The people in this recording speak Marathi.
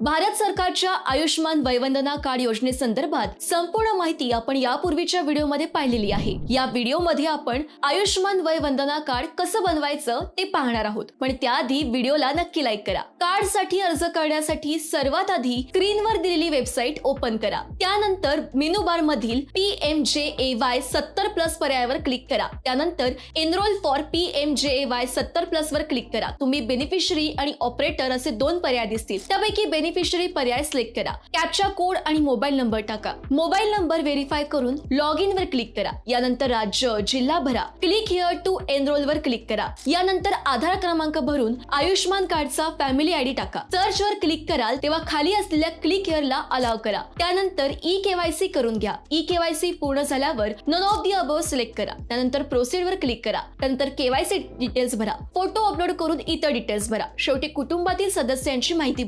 भारत सरकारच्या आयुष्यमान वयवंदना कार्ड योजनेसंदर्भात संपूर्ण माहिती आपण यापूर्वीच्या व्हिडिओमध्ये पाहिलेली आहे. या व्हिडिओमध्ये आपण आयुष्यमान वयवंदना कार्ड कसं बनवायचं ते पाहणार आहोत. पण त्याआधी व्हिडिओला नक्की लाईक करा. कार्डसाठी अर्ज करण्यासाठी सर्वात आधी स्क्रीनवर दिलेली वेबसाईट ओपन करा. त्यानंतर मेनू बार मधील P M J A Y सत्तर प्लस पर्यायावर क्लिक करा. त्यानंतर enrol for P M J A Y सत्तर प्लस वर क्लिक करा. तुम्ही बेनिफिशरी आणि ऑपरेटर असे दोन पर्याय दिसतील. त्यापैकी बेनिफिशरी पर्याय सिलेक्ट करा. कॅपचा कोड आणि मोबाईल नंबर टाका. मोबाईल नंबर व्हेरीफाय करून लॉग इन वर क्लिक करा. यानंतर राज्य जिल्हा भरा. क्लिक हिअर टू एनरोल वर क्लिक करा. यानंतर आधार क्रमांक भरून आयुष्यमान कार्डचा फॅमिली आयडी टाका. सर्च वर क्लिक कराल तेव्हा खाली असलेल्या क्लिक हिअरला अलाव करा. त्यानंतर ई केवायसी करून घ्या. ई केवायसी पूर्ण झाल्यावर none of the above select करा. त्यानंतर प्रोसिड वर क्लिक करा. त्यानंतर केवायसी डिटेल्स भरा. फोटो अपलोड करून इतर डिटेल्स भरा. शेवटी कुटुंबातील सदस्यांची माहिती भरा.